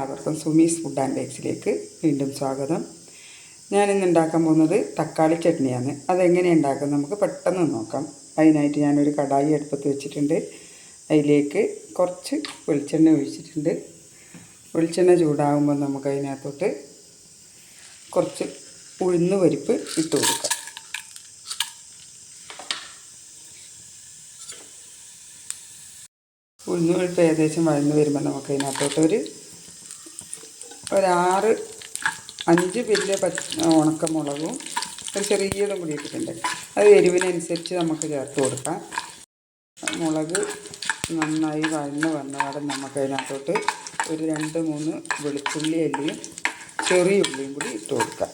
എല്ലാവർക്കും Sumi's food and ബേക്സിലേക്ക് വീണ്ടും സ്വാഗതം. ഞാൻ ഇന്ന് ഉണ്ടാക്കാൻ പോകുന്നത് തക്കാളി ചട്നിയാണ്. അതെങ്ങനെ ഉണ്ടാക്കുന്നത് നമുക്ക് പെട്ടെന്ന് നോക്കാം. അതിനായിട്ട് ഞാനൊരു കടായി അടുപ്പത്ത് വെച്ചിട്ടുണ്ട്. അതിലേക്ക് കുറച്ച് വെളിച്ചെണ്ണ ഒഴിച്ചിട്ടുണ്ട്. വെളിച്ചെണ്ണ ചൂടാകുമ്പോൾ നമുക്ക് അതിനകത്തോട്ട് കുറച്ച് ഉഴുന്ന് പരിപ്പ് ഇട്ട് കൊടുക്കാം. ഉഴുന്ന് പരിപ്പ് ഏകദേശം വഴന്ന് വരുമ്പോൾ നമുക്ക് അതിനകത്തോട്ട് ഒരു ഒരാറ് അഞ്ച് വലിയ പച്ച ഉണക്കമുളകും ഒരു ചെറിയതും കൂടി ഇട്ടിട്ടുണ്ട്. അത് എരിവിനനുസരിച്ച് നമുക്ക് ചേർത്ത് കൊടുക്കാം. മുളക് നന്നായി വഴന്ന് വന്നപാടെ നമുക്ക് അതിനകത്തോട്ട് ഒരു രണ്ട് മൂന്ന് വെളുത്തുള്ളി അല്ലിയും ചെറിയ ഉള്ളിയും കൂടി ഇട്ട് കൊടുക്കാം.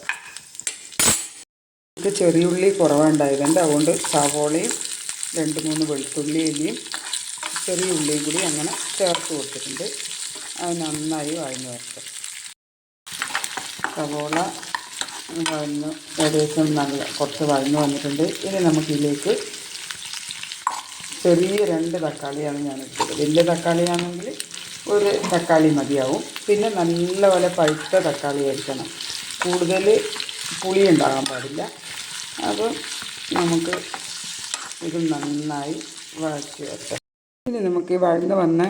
ഇത് ചെറിയ ഉള്ളി കുറവുണ്ടായതുകൊണ്ട് അതുകൊണ്ട് സവോളയും രണ്ട് മൂന്ന് വെളുത്തുള്ളി അല്ലിയും ചെറിയ ഉള്ളിയും കൂടി അങ്ങനെ ചേർത്ത് കൊടുത്തിട്ടുണ്ട്. അത് നന്നായി വഴന്ന് വരട്ടെ. സവോള വഴന്ന് ഏകദേശം നല്ല കുറച്ച് വഴന്നു വന്നിട്ടുണ്ട്. ഇനി നമുക്കിതിലേക്ക് ചെറിയ രണ്ട് തക്കാളിയാണ് ഞാൻ എടുത്തത് വലിയ തക്കാളിയാണെങ്കിൽ ഒരു തക്കാളി മതിയാവും. പിന്നെ നല്ലപോലെ പഴുത്ത തക്കാളി ആയിരിക്കണം. കൂടുതൽ പുളി ഉണ്ടാകാൻ പാടില്ല. അപ്പം നമുക്ക് ഇത് നന്നായി വഴച്ച് വെക്കാം ഇനി നമുക്ക് ഈ വഴന്ന് വന്ന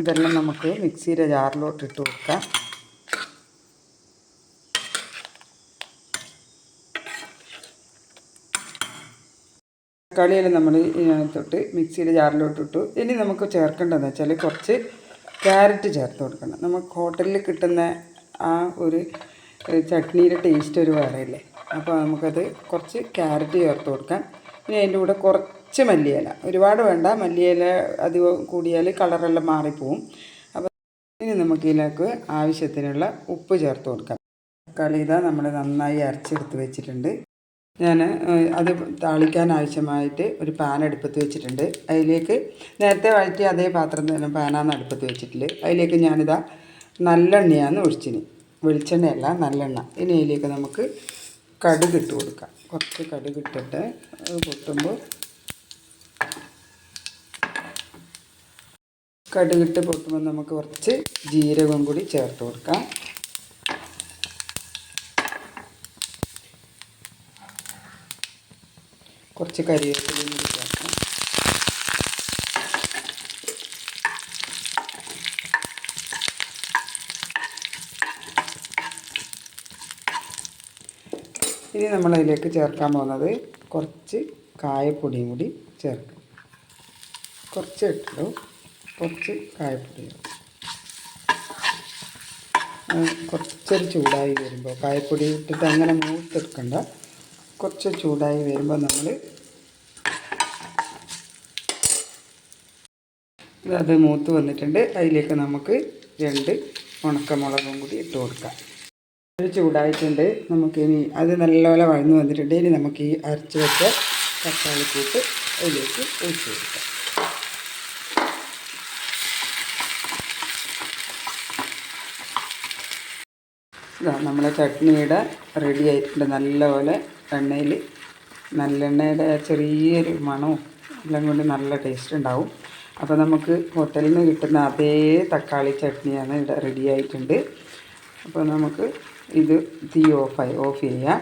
ഇതെല്ലാം നമുക്ക് മിക്സിയുടെ ജാറിലോട്ട് ഇട്ട് കൊടുക്കാം. തക്കാളിയെല്ലാം നമ്മൾ ഇതിനകത്തോട്ട് മിക്സിയുടെ ജാറിലോട്ട് ഇട്ടു ഇനി നമുക്ക് ചേർക്കേണ്ടതെന്ന് വെച്ചാൽ കുറച്ച് ക്യാരറ്റ് ചേർത്ത് കൊടുക്കണം. നമുക്ക് ഹോട്ടലിൽ കിട്ടുന്ന ആ ഒരു ചട്നിയുടെ ടേസ്റ്റ് ഒരു വേറെയല്ലേ? അപ്പോൾ നമുക്കത് കുറച്ച് ക്യാരറ്റ് ചേർത്ത് കൊടുക്കാം. ഇനി അതിന്റെ കൂടെ കുറച്ച് മല്ലിയില. ഒരുപാട് വേണ്ട. മല്ലിയില അധികം കൂടിയാൽ കളറെല്ലാം മാറിപ്പോവും. അപ്പോൾ ഇനി നമുക്ക് ഇതിലേക്ക് ആവശ്യത്തിനുള്ള ഉപ്പ് ചേർത്ത് കൊടുക്കാം. തക്കാളി ഇതാ നമ്മൾ നന്നായി അരച്ചെടുത്ത് വെച്ചിട്ടുണ്ട്. ഞാൻ അത് താളിക്കാൻ ആവശ്യമായിട്ട് ഒരു പാൻ അടുപ്പത്ത് വെച്ചിട്ടുണ്ട്. അതിലേക്ക് നേരത്തെ വഴറ്റി അതേ പാത്രം തന്നെ പാനാണ് അടുപ്പത്ത് വെച്ചിട്ടില്ല അതിലേക്ക് ഞാനിതാ നല്ലെണ്ണയാണ് ഒഴിച്ചിന്. വെളിച്ചെണ്ണയല്ല നല്ലെണ്ണ. ഇനി അതിലേക്ക് നമുക്ക് കടുക് ഇട്ട് കൊടുക്കാം. കുറച്ച് കടുക് ഇട്ടിട്ട് അത് പൊട്ടുമ്പോൾ കടുകിട്ട് പൊട്ടുമ്പോൾ നമുക്ക് കുറച്ച് ജീരകം കൂടി ചേർത്ത് കൊടുക്കാം. കുറച്ച് കരിവേപ്പിലയും കൂടി ചേർക്കാം ഇനി നമ്മളതിലേക്ക് ചേർക്കാൻ പോകുന്നത് കുറച്ച് കായപ്പൊടിയും കൂടി ചേർക്കും. കുറച്ച് ഇട്ടു. കുറച്ച് കായപ്പൊടി കുറച്ചൊരു ചൂടായി വരുമ്പോൾ കായപ്പൊടി ഇട്ടിട്ട് അങ്ങനെ മൂത്തെടുക്കണ്ട. കുറച്ച് ചൂടായി വരുമ്പോൾ നമ്മൾ അത് മൂത്ത് വന്നിട്ടുണ്ട്. അതിലേക്ക് നമുക്ക് രണ്ട് ഉണക്കമുളകും കൂടി ഇട്ട് കൊടുക്കാം. അത് ചൂടായിട്ടുണ്ട്. നമുക്കിനി അത് നല്ലപോലെ വഴന്ന് വന്നിട്ടുണ്ട്. ഇനി നമുക്ക് ഈ അരച്ച് വെച്ച തക്കാളിക്കൂട്ട് അതിലേക്ക് ഒഴിച്ച് കൊടുക്കാം. ഇതാ നമ്മളെ ചട്നിയുടെ റെഡി ആയിട്ടുണ്ട്. നല്ലപോലെ എണ്ണയിൽ നല്ലെണ്ണയുടെ ചെറിയൊരു മണവും എല്ലാം കൊണ്ട് നല്ല ടേസ്റ്റ് ഉണ്ടാവും. അപ്പോൾ നമുക്ക് ഹോട്ടലിൽ നിന്ന് കിട്ടുന്ന അതേ തക്കാളി ചട്നിയാണ് ഇവിടെ റെഡി ആയിട്ടുണ്ട്. അപ്പോൾ നമുക്ക് ഇത് തീ ഓഫായി ഓഫ് ചെയ്യാം.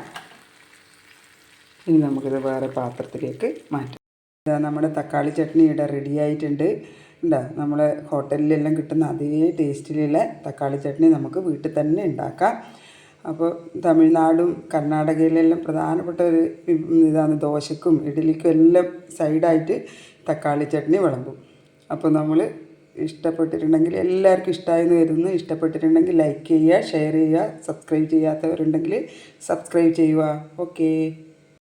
ഇനി നമുക്കിത് വേറെ പാത്രത്തിലേക്ക് മാറ്റാം. ഇതാ നമ്മുടെ തക്കാളി ചട്നി ഇവിടെ റെഡി ആയിട്ടുണ്ട്. ഉണ്ടാ നമ്മളെ ഹോട്ടലിലെല്ലാം കിട്ടുന്ന അതേ ടേസ്റ്റിലുള്ള തക്കാളി ചട്നി നമുക്ക് വീട്ടിൽ തന്നെ ഉണ്ടാക്കാം. അപ്പോൾ തമിഴ്നാടും കർണാടകയിലെല്ലാം പ്രധാനപ്പെട്ട ഒരു ഇതാണ് ദോശക്കും ഇഡ്ഡലിക്കും എല്ലാം സൈഡായിട്ട് തക്കാളി ചട്നി വിളമ്പും. അപ്പോൾ നമ്മൾ ഇഷ്ടപ്പെട്ടിട്ടുണ്ടെങ്കിൽ എല്ലാവർക്കും ഇഷ്ടമായെന്ന് വരുന്നു ഇഷ്ടപ്പെട്ടിട്ടുണ്ടെങ്കിൽ ലൈക്ക് ചെയ്യുക ഷെയർ ചെയ്യുക സബ്സ്ക്രൈബ് ചെയ്യാത്തവരുണ്ടെങ്കിൽ സബ്സ്ക്രൈബ് ചെയ്യുക. ഓക്കേ